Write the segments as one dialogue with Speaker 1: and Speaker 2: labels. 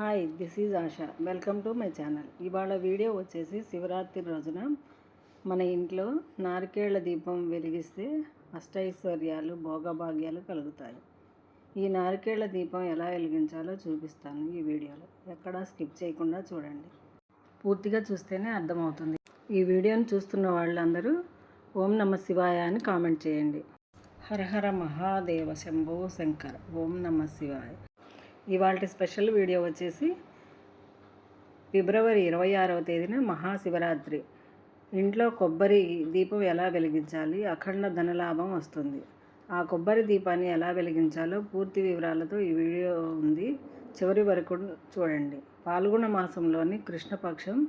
Speaker 1: Hi this is Asha. Welcome to my channel. ఇవాళ video వచ్చేసి శివరాత్రి రోజున మన ఇంట్లో నారికేళ్ళ దీపం వెలిగిస్తే అష్టైశ్వర్యాలు భోగభాగ్యాలు కలుగుతాయి. ఈ నారికేళ్ళ దీపం ఎలా వెలిగించాలో చూపిస్తాను ఈ వీడియోలో. ఎక్కడా స్కిప్ చేయకుండా చూడండి. పూర్తిగా చూస్తేనే అర్థమవుతుంది. ఈ వీడియోను చూస్తున్న వాళ్ళందరూ ఓం నమ శివాయ అని కామెంట్ చేయండి. హరహర మహాదేవ శంభో శంకర. ఓం నమ శివాయ. ఇవాళ స్పెషల్ వీడియో వచ్చేసి ఫిబ్రవరి ఇరవై ఆరవ తేదీన మహాశివరాత్రి. ఇంట్లో కొబ్బరి దీపం ఎలా వెలిగించాలి? అఖండ ధనలాభం వస్తుంది. ఆ కొబ్బరి దీపాన్ని ఎలా వెలిగించాలో పూర్తి వివరాలతో ఈ వీడియో ఉంది. చివరి వరకు చూడండి. పాల్గొన మాసంలోని కృష్ణపక్షం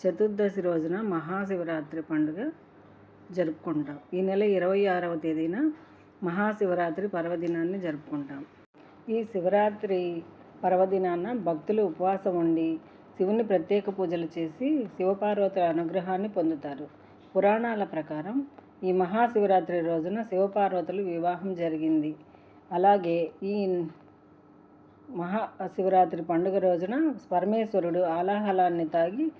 Speaker 1: చతుర్దశి రోజున మహాశివరాత్రి పండుగ జరుపుకుంటాం. ఈ నెల ఇరవై ఆరవ తేదీన మహాశివరాత్రి పర్వదినాన్ని జరుపుకుంటాం. ఈ శివరాత్రి పర్వదినాన భక్తులు ఉపవాసం ఉండి శివుని ప్రత్యేక పూజలు చేసి శివపార్వతుల అనుగ్రహాన్ని పొందుతారు. పురాణాల ప్రకారం ఈ మహాశివరాత్రి రోజున శివపార్వతులు వివాహం జరిగింది. అలాగే ఈ మహాశివరాత్రి పండుగ రోజున పరమేశ్వరుడు ఆలాహలాన్ని తాగి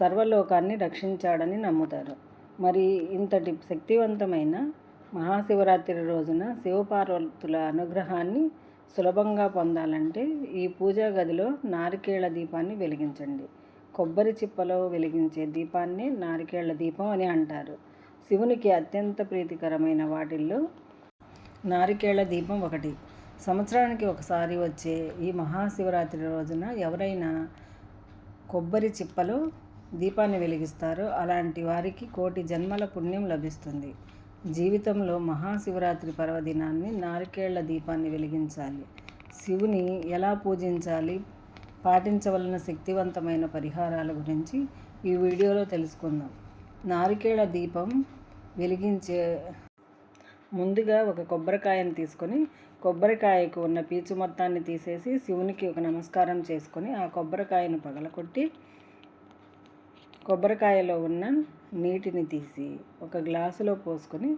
Speaker 1: సర్వలోకాన్ని రక్షించాడని నమ్ముతారు. మరి ఇంతటి శక్తివంతమైన మహాశివరాత్రి రోజున శివపార్వతుల అనుగ్రహాన్ని సులభంగా పొందాలంటే ఈ పూజా గదిలో నారికేళ్ళ దీపాన్ని వెలిగించండి. కొబ్బరి చిప్పలో వెలిగించే దీపాన్ని నారికేళ్ళ దీపం అని అంటారు. శివునికి అత్యంత ప్రీతికరమైన వాటిల్లో నారికేళ్ళ దీపం ఒకటి. సంవత్సరానికి ఒకసారి వచ్చే ఈ మహాశివరాత్రి రోజున ఎవరైనా కొబ్బరి చిప్పలో దీపాన్ని వెలిగిస్తారో అలాంటి వారికి కోటి జన్మల పుణ్యం లభిస్తుంది. జీవితంలో మహాశివరాత్రి పర్వదినాన్ని నారికేళ్ళ దీపాన్ని వెలిగించాలి. శివుని ఎలా పూజించాలి? పాటించవలన శక్తివంతమైన పరిహారాల గురించి ఈ వీడియోలో తెలుసుకుందాం. నారికేళ దీపం వెలిగించే ముందుగా ఒక కొబ్బరికాయను తీసుకొని కొబ్బరికాయకు ఉన్న పీచు మొత్తాన్ని తీసేసి శివునికి ఒక నమస్కారం చేసుకొని ఆ కొబ్బరికాయను పగలకొట్టి కొబ్బరికాయలో ఉన్న నీటిని తీసి ఒక గ్లాసులో పోసుకొని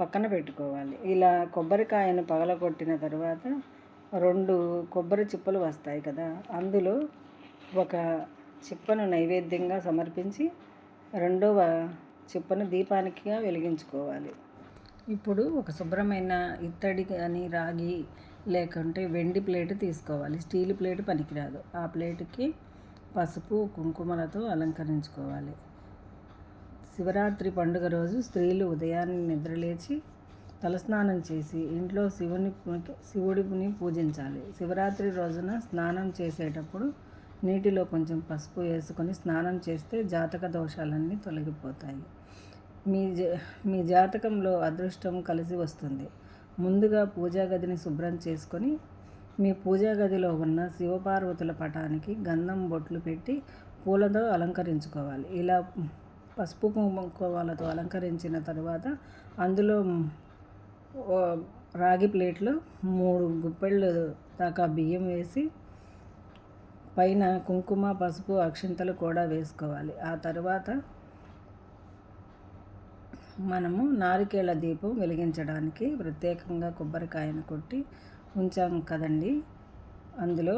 Speaker 1: పక్కన పెట్టుకోవాలి. ఇలా కొబ్బరికాయను పగలగొట్టిన తర్వాత రెండు కొబ్బరి చిప్పలు వస్తాయి కదా అందులో ఒక చిప్పను నైవేద్యంగా సమర్పించి రెండవ చిప్పను దీపానికిగా వెలిగించుకోవాలి. ఇప్పుడు ఒక శుభ్రమైన ఇత్తడి కానీ రాగి లేకుంటే వెండి ప్లేట్ తీసుకోవాలి. స్టీల్ ప్లేట్ పనికిరాదు. ఆ ప్లేట్కి పసుపు కుంకుమలతో అలంకరించుకోవాలి. శివరాత్రి పండుగ రోజు స్త్రీలు ఉదయాన్నే నిద్రలేచి తలస్నానం చేసి ఇంట్లో శివుని శివుడిని పూజించాలి. శివరాత్రి రోజున స్నానం చేసేటప్పుడు నీటిలో కొంచెం పసుపు వేసుకొని స్నానం చేస్తే జాతక దోషాలన్నీ తొలగిపోతాయి. మీ మీ జాతకంలో అదృష్టం కలిసి వస్తుంది. ముందుగా పూజా గదిని శుభ్రం చేసుకొని మీ పూజా గదిలో ఉన్న శివపార్వతుల పటానికి గంధం బొట్లు పెట్టి పూలతో అలంకరించుకోవాలి. ఇలా పసుపు కుంకుమలతో అలంకరించిన తర్వాత అందులో రాగి ప్లేట్లో మూడు గుప్పెళ్ళు దాకా బియ్యం వేసి పైన కుంకుమ పసుపు అక్షింతలు కూడా వేసుకోవాలి. ఆ తర్వాత మనము నారికేళ దీపం వెలిగించడానికి ప్రత్యేకంగా కొబ్బరికాయను కొట్టి ఉంచాం కదండి. అందులో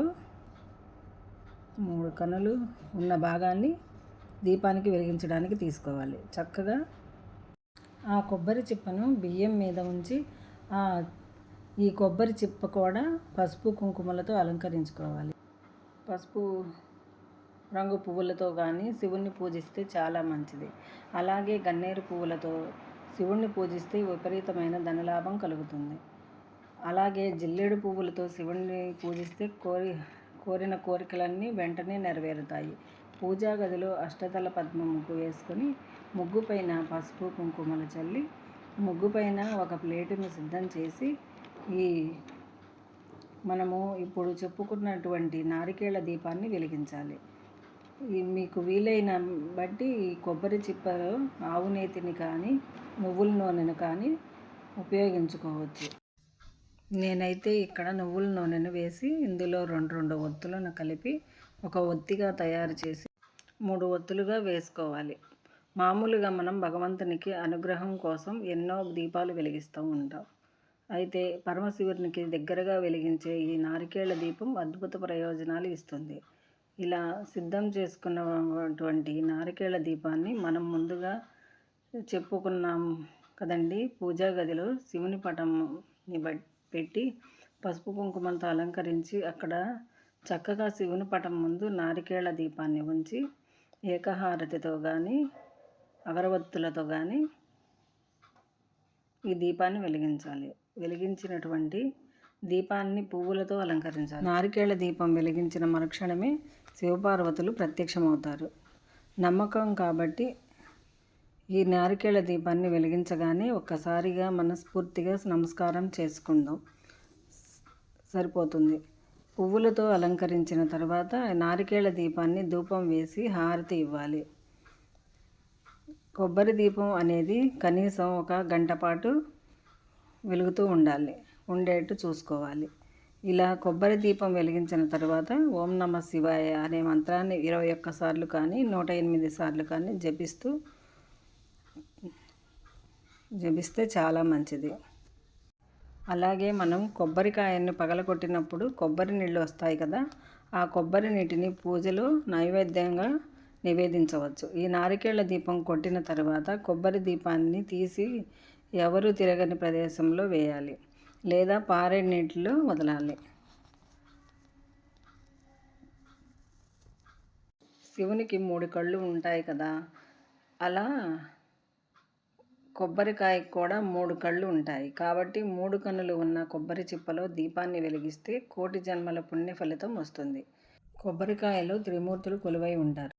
Speaker 1: మూడు కనులు ఉన్న భాగాన్ని దీపానికి వెలిగించడానికి తీసుకోవాలి. చక్కగా ఆ కొబ్బరి చిప్పను బియ్యం మీద ఉంచి ఆ ఈ కొబ్బరి చిప్ప కూడా పసుపు కుంకుమలతో అలంకరించుకోవాలి. పసుపు రంగు పువ్వులతో కానీ శివుణ్ణి పూజిస్తే చాలా మంచిది. అలాగే గన్నేరు పువ్వులతో శివుణ్ణి పూజిస్తే విపరీతమైన ధనలాభం కలుగుతుంది. అలాగే జిల్లేడు పువ్వులతో శివుణ్ణి పూజిస్తే కోరి కోరిన కోరికలన్నీ వెంటనే నెరవేరుతాయి. పూజా గదిలో అష్టదళ పద్మ ముగ్గు వేసుకొని ముగ్గు పైన పసుపు కుంకుమలు చల్లి ముగ్గు పైన ఒక ప్లేటును సిద్ధం చేసి ఈ మనము ఇప్పుడు చెప్పుకున్నటువంటి నారికేళ దీపాన్ని వెలిగించాలి. ఈ మీకు వీలైన బట్టి ఈ కొబ్బరి చిప్పలు ఆవు నేతిని కానీ నువ్వుల నూనెను కానీ ఉపయోగించుకోవచ్చు. నేనైతే ఇక్కడ నువ్వుల నూనెను వేసి ఇందులో రెండు రెండు ఒత్తులను కలిపి ఒక ఒత్తిగా తయారు చేసి మూడు ఒత్తులుగా వేసుకోవాలి. మామూలుగా మనం భగవంతునికి అనుగ్రహం కోసం ఎన్నో దీపాలు వెలిగిస్తూ ఉంటాం. అయితే పరమశివునికి దగ్గరగా వెలిగించే ఈ నారికేళ్ళ దీపం అద్భుత ప్రయోజనాలు ఇస్తుంది. ఇలా సిద్ధం చేసుకున్నటువంటి నారికేళ్ళ దీపాన్ని మనం ముందుగా చెప్పుకున్నాం కదండి. పూజా గదిలో శివుని పటంని పెట్టి పసుపు కుంకుమలతో అలంకరించి అక్కడ చక్కగా శివుని పటం ముందు నారికేళ దీపాన్ని ఉంచి ఏకహారతితో కానీ అగరవత్తులతో కానీ ఈ దీపాన్ని వెలిగించాలి. వెలిగించినటువంటి దీపాన్ని పువ్వులతో అలంకరించాలి. నారికేళ దీపం వెలిగించిన మరుక్షణమే శివపార్వతులు ప్రత్యక్షమవుతారు. నమ్మకం కాబట్టి ఈ నారికేళ దీపాన్ని వెలిగించగానే ఒక్కసారిగా మనస్ఫూర్తిగా నమస్కారం చేసుకుందాం. సరిపోతుంది. పువ్వులతో అలంకరించిన తర్వాత నారికేళ దీపాన్ని ధూపం వేసి హారతి ఇవ్వాలి. కొబ్బరి దీపం అనేది కనీసం ఒక గంట పాటు వెలుగుతూ ఉండాలి. ఉండేట్టు చూసుకోవాలి. ఇలా కొబ్బరి దీపం వెలిగించిన తర్వాత ఓం నమ శివాయ అనే మంత్రాన్ని ఇరవై ఒక్క సార్లు కానీ నూట ఎనిమిది సార్లు కానీ జపిస్తూ జపిస్తే చాలా మంచిది. అలాగే మనం కొబ్బరికాయని పగలగొట్టినప్పుడు కొబ్బరి నీళ్ళు వస్తాయి కదా ఆ కొబ్బరి నీటిని పూజలో నైవేద్యంగా నివేదించవచ్చు. ఈ నారికేళ్ళ దీపం కొట్టిన తర్వాత కొబ్బరి దీపాన్ని తీసి ఎవరు తిరగని ప్రదేశంలో వేయాలి లేదా పారే నీటిలో వదలాలి. శివునికి మూడు కళ్ళు ఉంటాయి కదా అలా కొబ్బరికాయకు కూడా మూడు కళ్ళు ఉంటాయి. కాబట్టి మూడు కన్నులు ఉన్న కొబ్బరి చిప్పలో దీపాన్ని వెలిగిస్తే కోటి జన్మల పుణ్య ఫలితం వస్తుంది. కొబ్బరికాయలో త్రిమూర్తులు కొలువై ఉంటారు.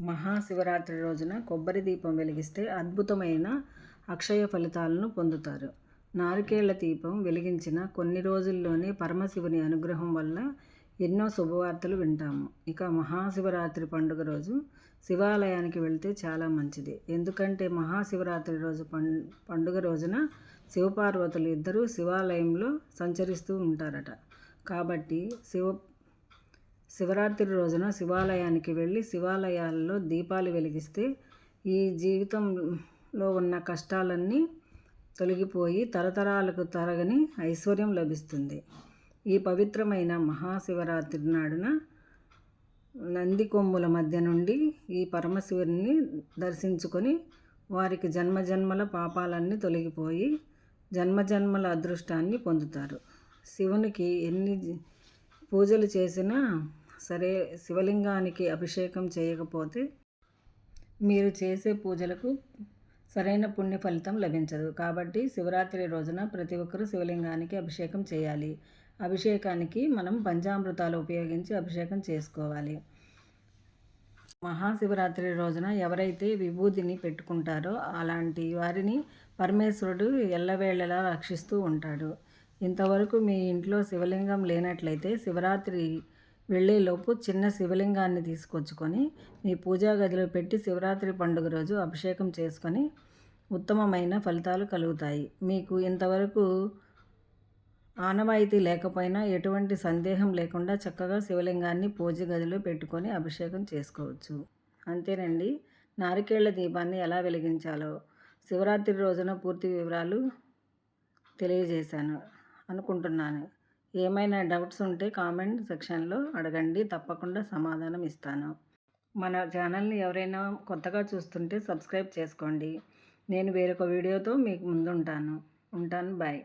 Speaker 1: మహాశివరాత్రి రోజున కొబ్బరి దీపం వెలిగిస్తే అద్భుతమైన అక్షయ ఫలితాలను పొందుతారు. నారికేళ్ళ దీపం వెలిగించిన కొన్ని రోజుల్లోనే పరమశివుని అనుగ్రహం వల్ల ఎన్నో శుభవార్తలు వింటాము. ఇక మహాశివరాత్రి పండుగ రోజు శివాలయానికి వెళ్తే చాలా మంచిది. ఎందుకంటే మహాశివరాత్రి రోజు పండుగ రోజున శివపార్వతులు ఇద్దరూ శివాలయంలో సంచరిస్తూ ఉంటారట. కాబట్టి శివ శివరాత్రి రోజున శివాలయానికి వెళ్ళి శివాలయాల్లో దీపాలు వెలిగిస్తే ఈ జీవితంలో ఉన్న కష్టాలన్నీ తొలగిపోయి తరతరాలకు తరగని ఐశ్వర్యం లభిస్తుంది. ఈ పవిత్రమైన మహాశివరాత్రి నాడున నంది కొమ్ముల మధ్య నుండి ఈ పరమశివుని దర్శించుకొని వారికి జన్మజన్మల పాపాలన్నీ తొలగిపోయి జన్మజన్మల అదృష్టాన్ని పొందుతారు. శివునికి ఎన్ని పూజలు చేసినా సరే శివలింగానికి అభిషేకం చేయకపోతే మీరు చేసే పూజలకు సరైన పుణ్య ఫలితం లభించదు. కాబట్టి శివరాత్రి రోజున ప్రతి ఒక్కరూ శివలింగానికి అభిషేకం చేయాలి. అభిషేకానికి మనం పంచామృతాలు ఉపయోగించి అభిషేకం చేసుకోవాలి. మహాశివరాత్రి రోజున ఎవరైతే విభూతిని పెట్టుకుంటారో అలాంటి వారిని పరమేశ్వరుడు ఎల్లవేళలా రక్షిస్తూ ఉంటాడు. ఇంతవరకు మీ ఇంట్లో శివలింగం లేనట్లయితే శివరాత్రి వెళ్ళేలోపు చిన్న శివలింగాన్ని తీసుకొచ్చుకొని మీ పూజా గదిలో పెట్టి శివరాత్రి పండుగ రోజు అభిషేకం చేసుకొని ఉత్తమమైన ఫలితాలు కలుగుతాయి. మీకు ఇంతవరకు ఆనవాయితీ లేకపోయినా ఎటువంటి సందేహం లేకుండా చక్కగా శివలింగాన్ని పూజ గదిలో పెట్టుకొని అభిషేకం చేసుకోవచ్చు. అంతేనండి. నారికేళ్ళ దీపాన్ని ఎలా వెలిగించాలో శివరాత్రి రోజున పూర్తి వివరాలు తెలియజేశాను అనుకుంటున్నాను. ఏమైనా డౌట్స్ ఉంటే కామెంట్ సెక్షన్లో అడగండి. తప్పకుండా సమాధానం ఇస్తాను. మన ఛానల్ని ఎవరైనా కొత్తగా చూస్తుంటే సబ్స్క్రైబ్ చేసుకోండి. నేను వేరొక వీడియోతో మీకు ముందుంటాను. ఉంటాను. బాయ్.